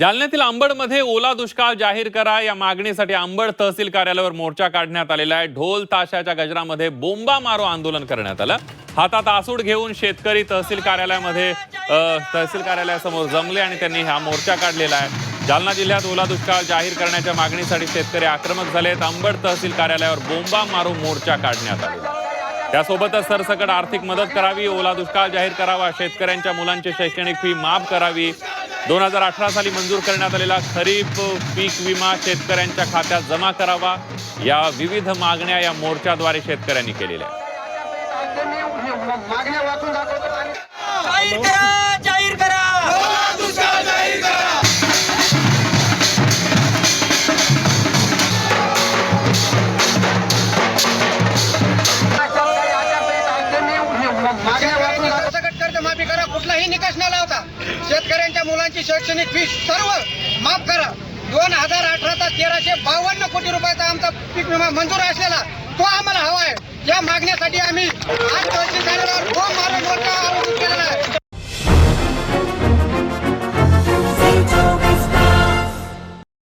जालन्यातील अंबडमध्ये ओला दुष्काळ जाहीर करा. या मागणीसाठी अंबड तहसील कार्यालयावर मोर्चा काढण्यात आलेला आहे. ढोल ताशाच्या गजरामध्ये बोंबा मारो आंदोलन करण्यात आलं. हातात आसूड घेऊन शेतकरी तहसील कार्यालयामध्ये तहसील कार्यालयासमोर जमले आणि त्यांनी हा मोर्चा काढलेला आहे. जालना जिल्ह्यात ओला दुष्काळ जाहीर करण्याच्या मागणीसाठी शेतकरी आक्रमक झालेत. अंबड तहसील कार्यालयावर बोंबा मारो मोर्चा काढण्यात आलेला आहे. त्यासोबतच सरसकट आर्थिक मदत करावी. ओला दुष्काळ जाहीर करावा. शेतकऱ्यांच्या मुलांची शैक्षणिक फी माफ करावी. दोन हजार अठरा साली मंजूर करण्यात आलेला खरीप पीक विमा शेतकऱ्यांच्या खात्यात जमा करावा या विविध मागण्या या मोर्चाद्वारे शेतकऱ्यांनी केलेल्या माफी करा कुठलाही निकष न लावता. शेतकऱ्यांच्या मुलांची शैक्षणिक फी सर्व माफ करा. दोन हजार अठराचा तेराशे बावन्न कोटी रुपयाचा आमचा पीक विमा मंजूर असलेला तो आम्हाला हवा आहे. या मागण्यासाठी आम्ही आज तहसील कार्यालयावर